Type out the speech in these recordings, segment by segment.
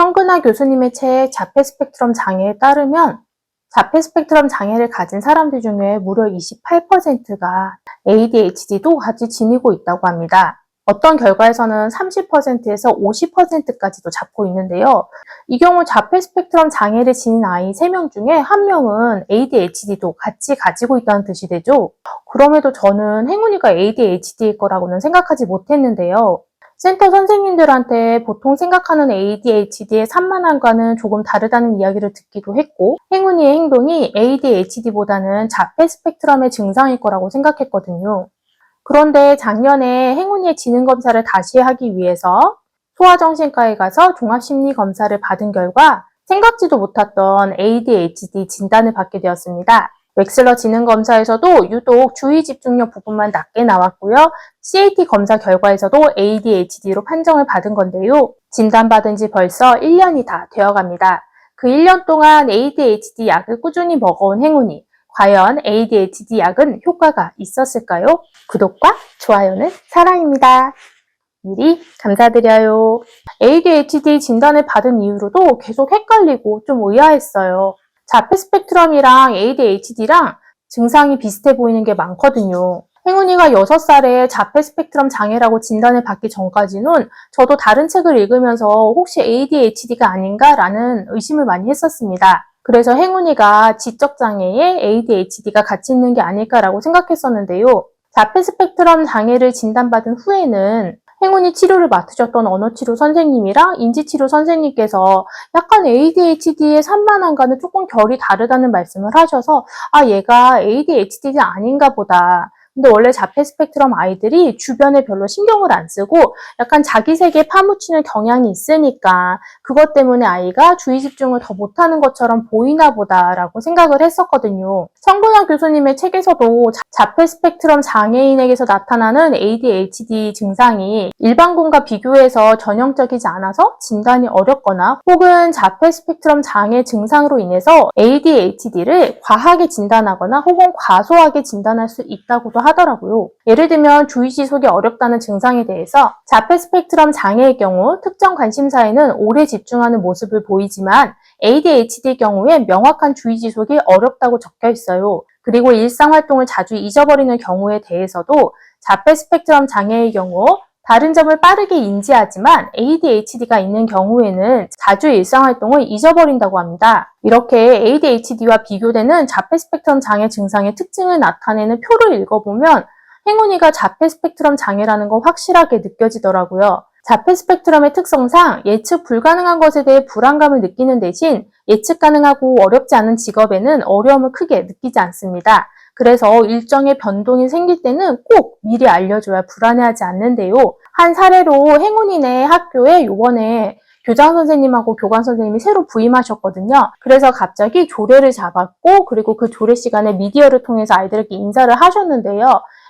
성근아 교수님의 책 자폐 스펙트럼 장애에 따르면 자폐 스펙트럼 장애를 가진 사람들 중에 무려 28%가 ADHD도 같이 지니고 있다고 합니다. 어떤 결과에서는 30%에서 50%까지도 잡고 있는데요. 이 경우 자폐 스펙트럼 장애를 지닌 아이 3명 중에 1명은 ADHD도 같이 가지고 있다는 뜻이 되죠. 그럼에도 저는 행운이가 ADHD일 거라고는 생각하지 못했는데요. 센터 선생님들한테 보통 생각하는 ADHD의 산만함과는 조금 다르다는 이야기를 듣기도 했고, 행운이의 행동이 ADHD보다는 자폐 스펙트럼의 증상일 거라고 생각했거든요. 그런데 작년에 행운이의 지능 검사를 다시 하기 위해서 소아정신과에 가서 종합심리 검사를 받은 결과 생각지도 못했던 ADHD 진단을 받게 되었습니다. 웩슬러 지능 검사에서도 유독 주의 집중력 부분만 낮게 나왔고요. CAT 검사 결과에서도 ADHD로 판정을 받은 건데요. 진단받은 지 벌써 1년이 다 되어 갑니다. 그 1년 동안 ADHD 약을 꾸준히 먹어온 행운이 과연 ADHD 약은 효과가 있었을까요? 구독과 좋아요는 사랑입니다. 미리 감사드려요. ADHD 진단을 받은 이후로도 계속 헷갈리고 좀 의아했어요. 자폐 스펙트럼이랑 ADHD랑 증상이 비슷해 보이는 게 많거든요. 행운이가 6살에 자폐 스펙트럼 장애라고 진단을 받기 전까지는 저도 다른 책을 읽으면서 혹시 ADHD가 아닌가라는 의심을 많이 했었습니다. 그래서 행운이가 지적장애에 ADHD가 같이 있는 게 아닐까라고 생각했었는데요. 자폐 스펙트럼 장애를 진단받은 후에는 행운이 치료를 맡으셨던 언어치료 선생님이랑 인지치료 선생님께서 약간 ADHD의 산만함과는 조금 결이 다르다는 말씀을 하셔서 아 얘가 ADHD가 아닌가 보다. 근데 원래 자폐 스펙트럼 아이들이 주변에 별로 신경을 안 쓰고 약간 자기 세계에 파묻히는 경향이 있으니까 그것 때문에 아이가 주의 집중을 더 못하는 것처럼 보이나 보다라고 생각을 했었거든요. 성근영 교수님의 책에서도 자폐 스펙트럼 장애인에게서 나타나는 ADHD 증상이 일반군과 비교해서 전형적이지 않아서 진단이 어렵거나 혹은 자폐 스펙트럼 장애 증상으로 인해서 ADHD를 과하게 진단하거나 혹은 과소하게 진단할 수 있다고도 하더라고요. 예를 들면 주의 지속이 어렵다는 증상에 대해서 자폐 스펙트럼 장애의 경우 특정 관심사에는 오래 집중하는 모습을 보이지만 ADHD 경우에 명확한 주의 지속이 어렵다고 적혀 있어요. 그리고 일상 활동을 자주 잊어버리는 경우에 대해서도 자폐 스펙트럼 장애의 경우 다른 점을 빠르게 인지하지만 ADHD가 있는 경우에는 자주 일상활동을 잊어버린다고 합니다. 이렇게 ADHD와 비교되는 자폐 스펙트럼 장애 증상의 특징을 나타내는 표를 읽어보면 행운이가 자폐 스펙트럼 장애라는 거 확실하게 느껴지더라고요. 자폐 스펙트럼의 특성상 예측 불가능한 것에 대해 불안감을 느끼는 대신 예측 가능하고 어렵지 않은 직업에는 어려움을 크게 느끼지 않습니다. 그래서 일정의 변동이 생길 때는 꼭 미리 알려줘야 불안해하지 않는데요. 한 사례로 행운이네 학교에 요번에 교장 선생님하고 교관 선생님이 새로 부임하셨거든요. 그래서 갑자기 조례를 잡았고 그리고 그 조례 시간에 미디어를 통해서 아이들에게 인사를 하셨는데요.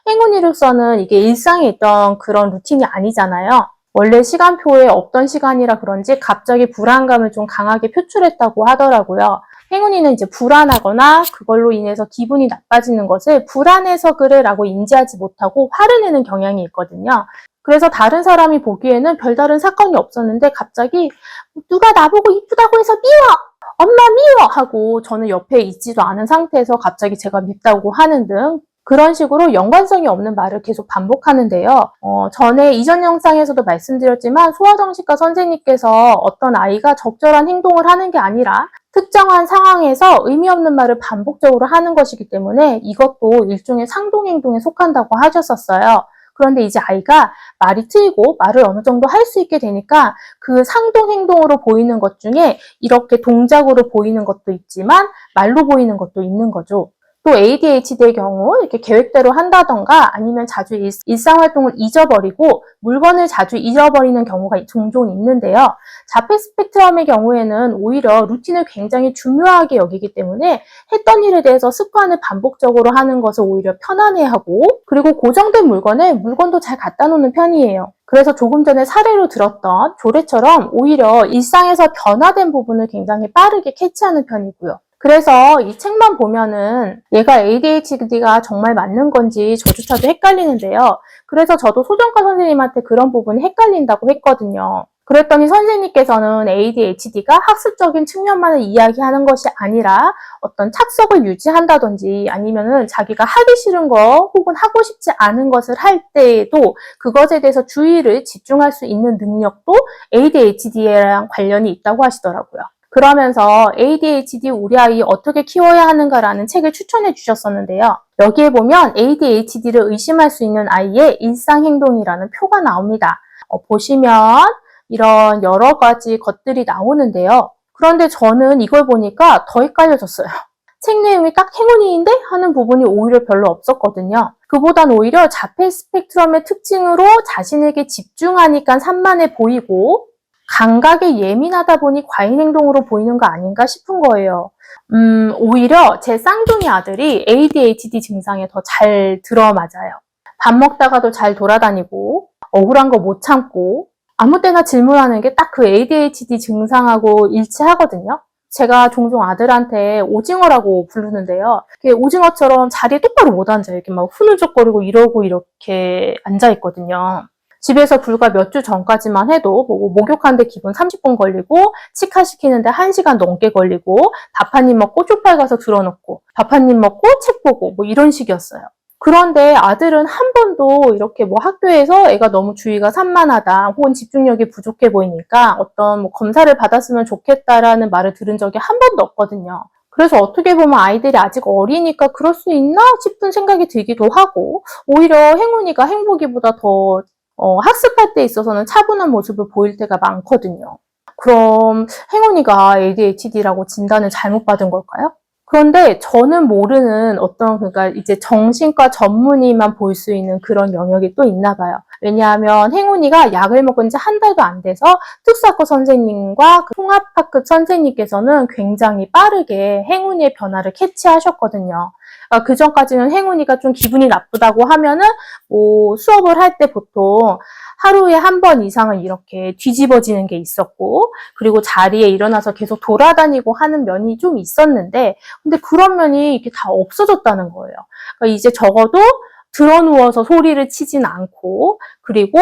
행운이로서는 이게 일상에 있던 그런 루틴이 아니잖아요. 원래 시간표에 없던 시간이라 그런지 갑자기 불안감을 좀 강하게 표출했다고 하더라고요. 행운이는 이제 불안하거나 그걸로 인해서 기분이 나빠지는 것을 불안해서 그래 라고 인지하지 못하고 화를 내는 경향이 있거든요. 그래서 다른 사람이 보기에는 별다른 사건이 없었는데 갑자기 누가 나보고 이쁘다고 해서 미워! 엄마 미워! 하고 저는 옆에 있지도 않은 상태에서 갑자기 제가 밉다고 하는 등 그런 식으로 연관성이 없는 말을 계속 반복하는데요. 어, 전에 이전 영상에서도 말씀드렸지만 소아정신과 선생님께서 어떤 아이가 적절한 행동을 하는 게 아니라 특정한 상황에서 의미 없는 말을 반복적으로 하는 것이기 때문에 이것도 일종의 상동행동에 속한다고 하셨었어요. 그런데 이제 아이가 말이 트이고 말을 어느 정도 할 수 있게 되니까 그 상동 행동으로 보이는 것 중에 이렇게 동작으로 보이는 것도 있지만 말로 보이는 것도 있는 거죠. 또 ADHD의 경우 이렇게 계획대로 한다던가 아니면 자주 일, 일상활동을 잊어버리고 물건을 자주 잊어버리는 경우가 종종 있는데요. 자폐 스펙트럼의 경우에는 오히려 루틴을 굉장히 중요하게 여기기 때문에 했던 일에 대해서 습관을 반복적으로 하는 것을 오히려 편안해하고 그리고 고정된 물건에 물건도 잘 갖다 놓는 편이에요. 그래서 조금 전에 사례로 들었던 조례처럼 오히려 일상에서 변화된 부분을 굉장히 빠르게 캐치하는 편이고요. 그래서 이 책만 보면은 얘가 ADHD가 정말 맞는 건지 저조차도 헷갈리는데요. 그래서 저도 소정과 선생님한테 그런 부분이 헷갈린다고 했거든요. 그랬더니 선생님께서는 ADHD가 학습적인 측면만을 이야기하는 것이 아니라 어떤 착석을 유지한다든지 아니면은 자기가 하기 싫은 거 혹은 하고 싶지 않은 것을 할 때에도 그것에 대해서 주의를 집중할 수 있는 능력도 ADHD랑 관련이 있다고 하시더라고요. 그러면서 ADHD 우리 아이 어떻게 키워야 하는가라는 책을 추천해 주셨었는데요. 여기에 보면 ADHD를 의심할 수 있는 아이의 일상행동이라는 표가 나옵니다. 어, 보시면 이런 여러 가지 것들이 나오는데요. 그런데 저는 이걸 보니까 더 헷갈려졌어요. 책 내용이 딱 행운이인데 하는 부분이 오히려 별로 없었거든요. 그보단 오히려 자폐 스펙트럼의 특징으로 자신에게 집중하니까 산만해 보이고 감각에 예민하다 보니 과잉 행동으로 보이는 거 아닌가 싶은 거예요. 음, 오히려 제 쌍둥이 아들이 ADHD 증상에 더 잘 들어맞아요. 밥 먹다가도 잘 돌아다니고, 억울한 거 못 참고, 아무 때나 질문하는 게 딱 그 ADHD 증상하고 일치하거든요. 제가 종종 아들한테 오징어라고 부르는데요. 오징어처럼 자리에 똑바로 못 앉아요. 이렇게 막 후늘적거리고 이러고 이렇게 앉아있거든요. 집에서 불과 몇 주 전까지만 해도 뭐 목욕하는데 기본 30분 걸리고 치카 시키는데 1시간 넘게 걸리고 밥 한 입 먹고 쇼파에 가서 들어놓고 밥 한 입 먹고 책 보고 뭐 이런 식이었어요. 그런데 아들은 한 번도 이렇게 뭐 학교에서 애가 너무 주의가 산만하다 혹은 집중력이 부족해 보이니까 어떤 뭐 검사를 받았으면 좋겠다라는 말을 들은 적이 한 번도 없거든요. 그래서 어떻게 보면 아이들이 아직 어리니까 그럴 수 있나 싶은 생각이 들기도 하고 오히려 행운이가 행복이보다 더 어, 학습할 때 있어서는 차분한 모습을 보일 때가 많거든요. 그럼 행운이가 ADHD라고 진단을 잘못 받은 걸까요? 그런데 저는 모르는 어떤 그러니까 이제 정신과 전문의만 볼 수 있는 그런 영역이 또 있나 봐요. 왜냐하면 행운이가 약을 먹은 지 한 달도 안 돼서 특수학과 선생님과 그 통합학급 선생님께서는 굉장히 빠르게 행운이의 변화를 캐치하셨거든요. 아, 그 전까지는 행운이가 좀 기분이 나쁘다고 하면은 뭐 수업을 할 때 보통 하루에 한 번 이상은 이렇게 뒤집어지는 게 있었고 그리고 자리에 일어나서 계속 돌아다니고 하는 면이 좀 있었는데 근데 그런 면이 이렇게 다 없어졌다는 거예요. 그러니까 이제 적어도 드러누워서 소리를 치진 않고 그리고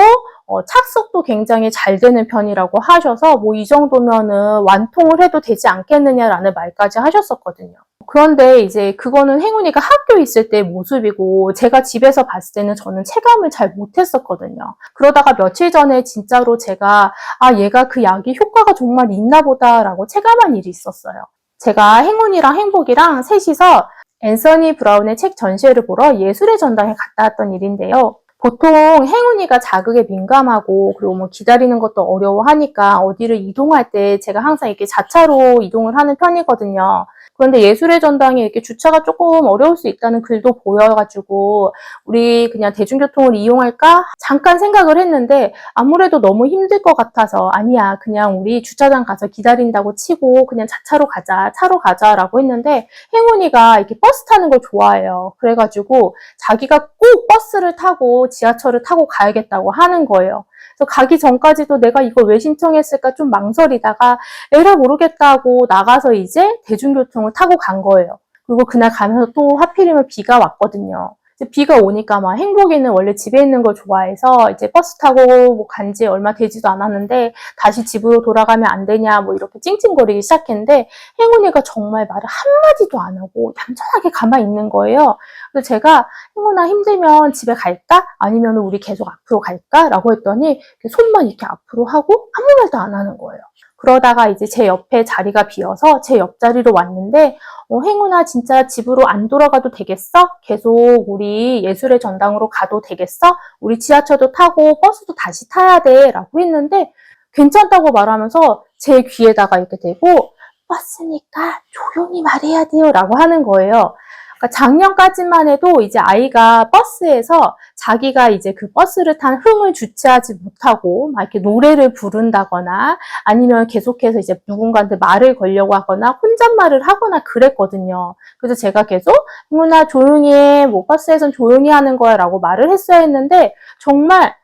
어, 착석도 굉장히 잘 되는 편이라고 하셔서 뭐 이 정도면은 완통을 해도 되지 않겠느냐라는 말까지 하셨었거든요. 그런데 이제 그거는 행운이가 학교에 있을 때 모습이고 제가 집에서 봤을 때는 저는 체감을 잘 못했었거든요. 그러다가 며칠 전에 진짜로 제가 아 얘가 그 약이 효과가 정말 있나 보다라고 체감한 일이 있었어요. 제가 행운이랑 행복이랑 셋이서 앤서니 브라운의 책 전시회를 보러 예술의 전당에 갔다 왔던 일인데요. 보통 행운이가 자극에 민감하고 그리고 뭐 기다리는 것도 어려워하니까 어디를 이동할 때 제가 항상 이렇게 자차로 이동을 하는 편이거든요. 그런데 예술의 전당에 이렇게 주차가 조금 어려울 수 있다는 글도 보여가지고 우리 그냥 대중교통을 이용할까 잠깐 생각을 했는데 아무래도 너무 힘들 것 같아서 아니야 그냥 우리 주차장 가서 기다린다고 치고 그냥 자차로 가자 차로 가자라고 했는데 행운이가 이렇게 버스 타는 걸 좋아해요. 그래가지고 자기가 꼭 버스를 타고 지하철을 타고 가야겠다고 하는 거예요. 그래서 가기 전까지도 내가 이걸 왜 신청했을까 좀 망설이다가 에라 모르겠다고 나가서 이제 대중교통을 타고 간 거예요. 그리고 그날 가면서 또 하필이면 비가 왔거든요. 비가 오니까 막 행복이는 원래 집에 있는 걸 좋아해서 이제 버스 타고 뭐 간 지 얼마 되지도 않았는데 다시 집으로 돌아가면 안 되냐 뭐 이렇게 찡찡거리기 시작했는데 행운이가 정말 말을 한마디도 안 하고 얌전하게 가만히 있는 거예요. 그래서 제가 행운아 힘들면 집에 갈까? 아니면 우리 계속 앞으로 갈까? 라고 했더니 손만 이렇게 앞으로 하고 아무 말도 안 하는 거예요. 그러다가 이제 제 옆에 자리가 비어서 제 옆자리로 왔는데 어, 행운아 진짜 집으로 안 돌아가도 되겠어? 계속 우리 예술의 전당으로 가도 되겠어? 우리 지하철도 타고 버스도 다시 타야 돼 라고 했는데 괜찮다고 말하면서 제 귀에다가 이렇게 대고 버스니까 조용히 말해야 돼요 라고 하는 거예요. 그러니까 작년까지만 해도 이제 아이가 버스에서 자기가 이제 그 버스를 탄 흥을 주체하지 못하고 막 이렇게 노래를 부른다거나 아니면 계속해서 이제 누군가한테 말을 걸려고 하거나 혼잣말을 하거나 그랬거든요. 그래서 제가 계속 흥훈아 조용히 해. 뭐 버스에선 조용히 하는 거야 라고 말을 했어야 했는데 정말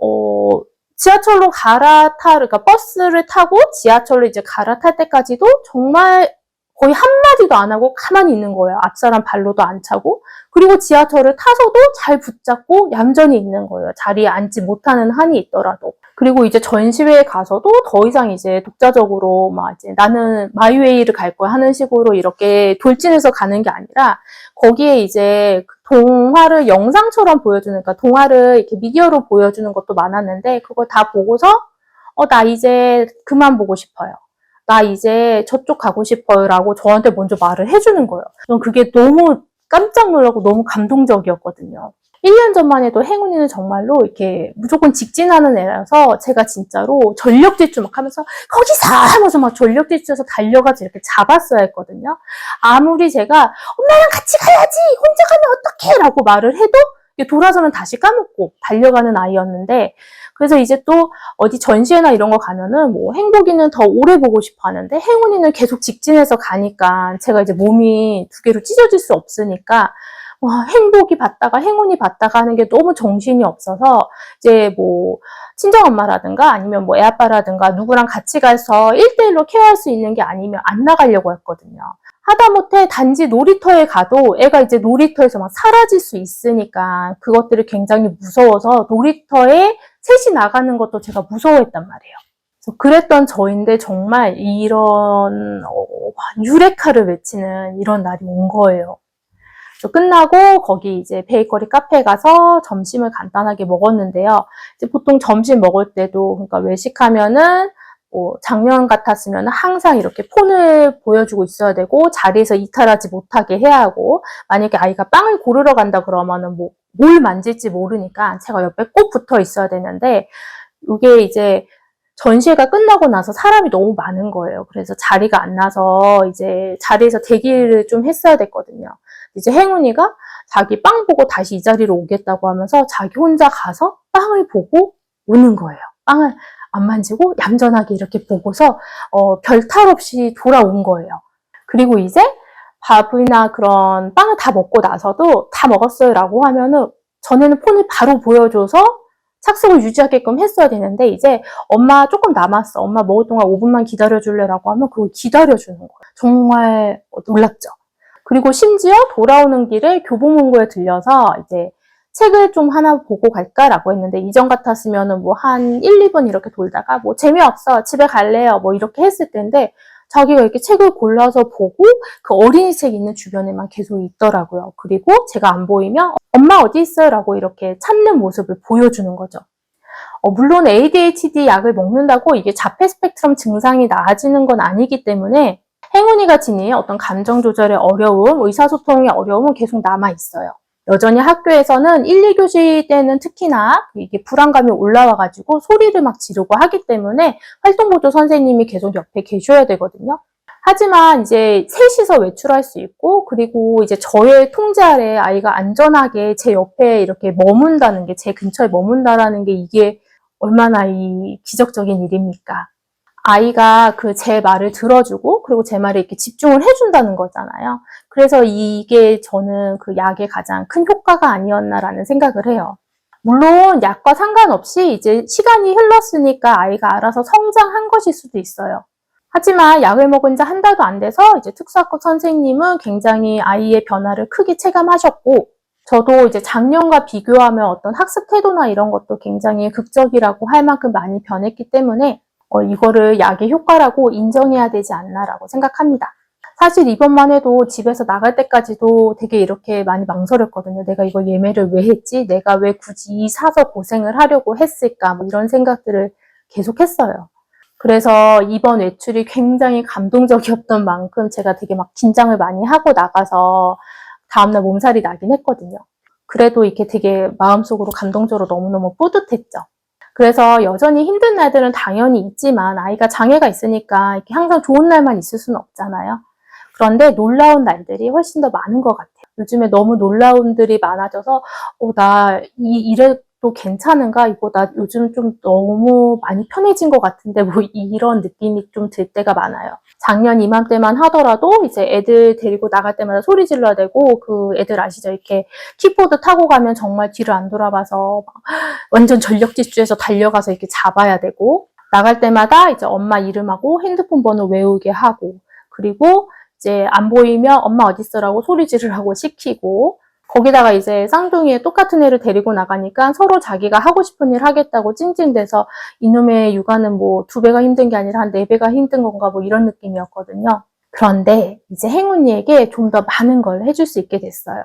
어 지하철로 갈아타, 그러니까 버스를 타고 지하철로 이제 갈아탈 때까지도 정말 거의 한마디도 안 하고 가만히 있는 거예요. 앞사람 발로도 안 차고. 그리고 지하철을 타서도 잘 붙잡고 얌전히 있는 거예요. 자리에 앉지 못하는 한이 있더라도. 그리고 이제 전시회에 가서도 더 이상 이제 독자적으로 막 이제 나는 마이웨이를 갈 거야 하는 식으로 이렇게 돌진해서 가는 게 아니라 거기에 이제 그 동화를 영상처럼 보여주는, 그러니까 동화를 이렇게 미디어로 보여주는 것도 많았는데 그걸 다 보고서 어, 나 이제 그만 보고 싶어요. 나 이제 저쪽 가고 싶어요. 라고 저한테 먼저 말을 해주는 거예요. 전 그게 너무 깜짝 놀라고 너무 감동적이었거든요. 1년 전만 해도 행운이는 정말로 이렇게 무조건 직진하는 애라서 제가 진짜로 전력 질주 막 하면서 거기서 하면서 막 전력 질주해서 달려가서 이렇게 잡았어야 했거든요. 아무리 제가 엄마랑 같이 가야지 혼자 가면 어떡해 라고 말을 해도 돌아서는 다시 까먹고 달려가는 아이였는데 그래서 이제 또 어디 전시회나 이런 거 가면은 뭐 행복이는 더 오래 보고 싶어 하는데 행운이는 계속 직진해서 가니까 제가 이제 몸이 두 개로 찢어질 수 없으니까 와, 행복이 봤다가 행운이 봤다가 하는 게 너무 정신이 없어서 이제 뭐 친정 엄마라든가 아니면 뭐 애아빠라든가 누구랑 같이 가서 1대1로 케어할 수 있는 게 아니면 안 나가려고 했거든요. 하다못해 단지 놀이터에 가도 애가 이제 놀이터에서 막 사라질 수 있으니까 그것들이 굉장히 무서워서 놀이터에 셋이 나가는 것도 제가 무서워했단 말이에요. 그랬던 저인데 정말 이런 어, 유레카를 외치는 이런 날이 온 거예요. 끝나고 거기 이제 베이커리 카페에 가서 점심을 간단하게 먹었는데요. 보통 점심 먹을 때도 그러니까 외식하면은 뭐 작년 같았으면 항상 이렇게 폰을 보여주고 있어야 되고 자리에서 이탈하지 못하게 해야 하고 만약에 아이가 빵을 고르러 간다 그러면은 뭐 뭘 만질지 모르니까 제가 옆에 꼭 붙어 있어야 되는데 이게 이제 전시회가 끝나고 나서 사람이 너무 많은 거예요. 그래서 자리가 안 나서 이제 자리에서 대기를 좀 했어야 됐거든요. 이제 행운이가 자기 빵 보고 다시 이 자리로 오겠다고 하면서 자기 혼자 가서 빵을 보고 오는 거예요. 빵을 안 만지고 얌전하게 이렇게 보고서 어, 별탈 없이 돌아온 거예요. 그리고 이제 밥이나 그런 빵을 다 먹고 나서도 다 먹었어요 라고 하면은 전에는 폰을 바로 보여줘서 착석을 유지하게끔 했어야 되는데 이제 엄마 조금 남았어. 엄마 먹을 동안 5분만 기다려줄래? 라고 하면 그걸 기다려주는 거예요. 정말 놀랍죠. 그리고 심지어 돌아오는 길에 교보문고에 들려서 이제 책을 좀 하나 보고 갈까라고 했는데 이전 같았으면은 뭐 한 1, 2분 이렇게 돌다가 뭐 재미없어 집에 갈래요 뭐 이렇게 했을 텐데 자기가 이렇게 책을 골라서 보고 그 어린이 책 있는 주변에만 계속 있더라고요. 그리고 제가 안 보이면 엄마 어디 있어요? 라고 이렇게 찾는 모습을 보여주는 거죠. 어, 물론 ADHD 약을 먹는다고 이게 자폐 스펙트럼 증상이 나아지는 건 아니기 때문에 행운이가 지닌 어떤 감정 조절의 어려움, 의사소통의 어려움은 계속 남아 있어요. 여전히 학교에서는 1, 2교시 때는 특히나 이게 불안감이 올라와가지고 소리를 막 지르고 하기 때문에 활동보조 선생님이 계속 옆에 계셔야 되거든요. 하지만 이제 셋이서 외출할 수 있고 그리고 이제 저의 통제 아래 아이가 안전하게 제 옆에 이렇게 머문다는 게 제 근처에 머문다라는 게 이게 얼마나 이 기적적인 일입니까? 아이가 그 제 말을 들어주고 그리고 제 말에 이렇게 집중을 해준다는 거잖아요. 그래서 이게 저는 그 약의 가장 큰 효과가 아니었나라는 생각을 해요. 물론 약과 상관없이 이제 시간이 흘렀으니까 아이가 알아서 성장한 것일 수도 있어요. 하지만 약을 먹은 지 한 달도 안 돼서 이제 특수학급 선생님은 굉장히 아이의 변화를 크게 체감하셨고 저도 이제 작년과 비교하면 어떤 학습 태도나 이런 것도 굉장히 극적이라고 할 만큼 많이 변했기 때문에 어, 이거를 약의 효과라고 인정해야 되지 않나라고 생각합니다. 사실 이번만 해도 집에서 나갈 때까지도 되게 이렇게 많이 망설였거든요. 내가 이거 예매를 왜 했지? 내가 왜 굳이 사서 고생을 하려고 했을까? 뭐 이런 생각들을 계속 했어요. 그래서 이번 외출이 굉장히 감동적이었던 만큼 제가 되게 막 긴장을 많이 하고 나가서 다음날 몸살이 나긴 했거든요. 그래도 이렇게 되게 마음속으로 감동적으로 너무너무 뿌듯했죠. 그래서 여전히 힘든 날들은 당연히 있지만 아이가 장애가 있으니까 이렇게 항상 좋은 날만 있을 수는 없잖아요. 그런데 놀라운 날들이 훨씬 더 많은 것 같아요. 요즘에 너무 놀라운들이 많아져서 어, 나 이, 이래도 괜찮은가? 이거 나 요즘 좀 너무 많이 편해진 것 같은데 뭐 이런 느낌이 좀 들 때가 많아요. 작년 이맘때만 하더라도 이제 애들 데리고 나갈 때마다 소리 질러야 되고 그 애들 아시죠? 이렇게 킥보드 타고 가면 정말 뒤를 안 돌아봐서 막 완전 전력 질주해서 달려가서 이렇게 잡아야 되고 나갈 때마다 이제 엄마 이름하고 핸드폰 번호 외우게 하고 그리고 이제 안 보이면 엄마 어딨어라고 소리 지르라고 시키고 거기다가 이제 쌍둥이에 똑같은 애를 데리고 나가니까 서로 자기가 하고 싶은 일 하겠다고 찡찡대서 이놈의 육아는 뭐 두 배가 힘든 게 아니라 한 네 배가 힘든 건가 뭐 이런 느낌이었거든요. 그런데 이제 행운이에게 좀 더 많은 걸 해줄 수 있게 됐어요.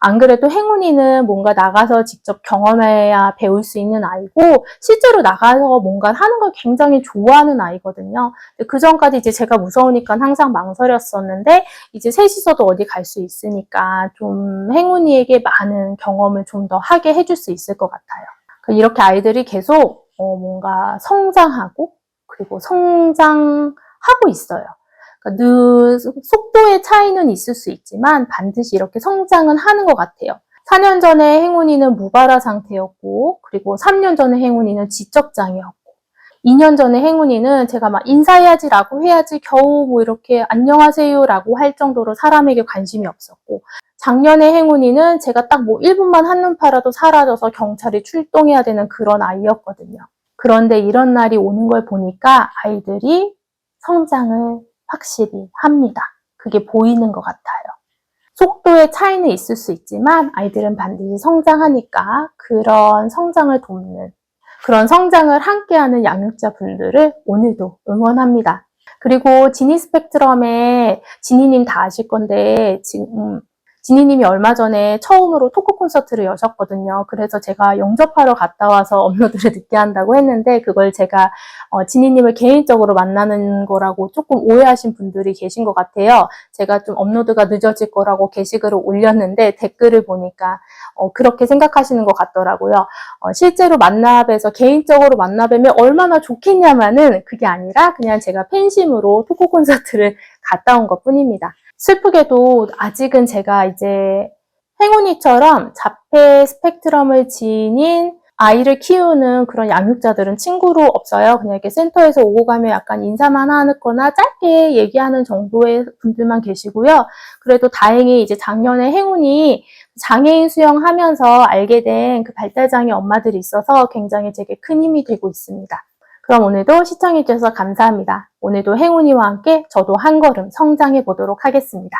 안 그래도 행운이는 뭔가 나가서 직접 경험해야 배울 수 있는 아이고 실제로 나가서 뭔가 하는 걸 굉장히 좋아하는 아이거든요. 그 전까지 이제 제가 무서우니까 항상 망설였었는데 이제 셋이서도 어디 갈 수 있으니까 좀 행운이에게 많은 경험을 좀 더 하게 해줄 수 있을 것 같아요. 이렇게 아이들이 계속 어, 뭔가 성장하고 그리고 성장하고 있어요. 그러니까 늘 속도의 차이는 있을 수 있지만 반드시 이렇게 성장은 하는 것 같아요. 4년 전에 행운이는 무발화 상태였고, 그리고 3년 전에 행운이는 지적장애였고, 2년 전에 행운이는 제가 막 인사해야지라고 해야지 겨우 뭐 이렇게 안녕하세요라고 할 정도로 사람에게 관심이 없었고, 작년에 행운이는 제가 딱 뭐 1분만 한눈 팔아도 사라져서 경찰이 출동해야 되는 그런 아이였거든요. 그런데 이런 날이 오는 걸 보니까 아이들이 성장을 확실히 합니다. 그게 보이는 것 같아요. 속도의 차이는 있을 수 있지만 아이들은 반드시 성장하니까 그런 성장을 돕는 그런 성장을 함께하는 양육자 분들을 오늘도 응원합니다. 그리고 지니 스펙트럼의 지니님 다 아실 건데 지금 지니님이 얼마 전에 처음으로 토크 콘서트를 여셨거든요. 그래서 제가 영접하러 갔다 와서 업로드를 늦게 한다고 했는데 그걸 제가 어, 지니님을 개인적으로 만나는 거라고 조금 오해하신 분들이 계신 것 같아요. 제가 좀 업로드가 늦어질 거라고 게시글을 올렸는데 댓글을 보니까 어, 그렇게 생각하시는 것 같더라고요. 어, 실제로 만나뵈서 개인적으로 만나뵈면 얼마나 좋겠냐마는 그게 아니라 그냥 제가 팬심으로 토크 콘서트를 갔다 온 것 뿐입니다. 슬프게도 아직은 제가 이제 행운이처럼 자폐 스펙트럼을 지닌 아이를 키우는 그런 양육자들은 친구로 없어요. 그냥 이렇게 센터에서 오고 가면 약간 인사만 하거나 짧게 얘기하는 정도의 분들만 계시고요. 그래도 다행히 이제 작년에 행운이 장애인 수영하면서 알게 된 그 발달장애 엄마들이 있어서 굉장히 제게 큰 힘이 되고 있습니다. 그럼 오늘도 시청해주셔서 감사합니다. 오늘도 행운이와 함께 저도 한 걸음 성장해 보도록 하겠습니다.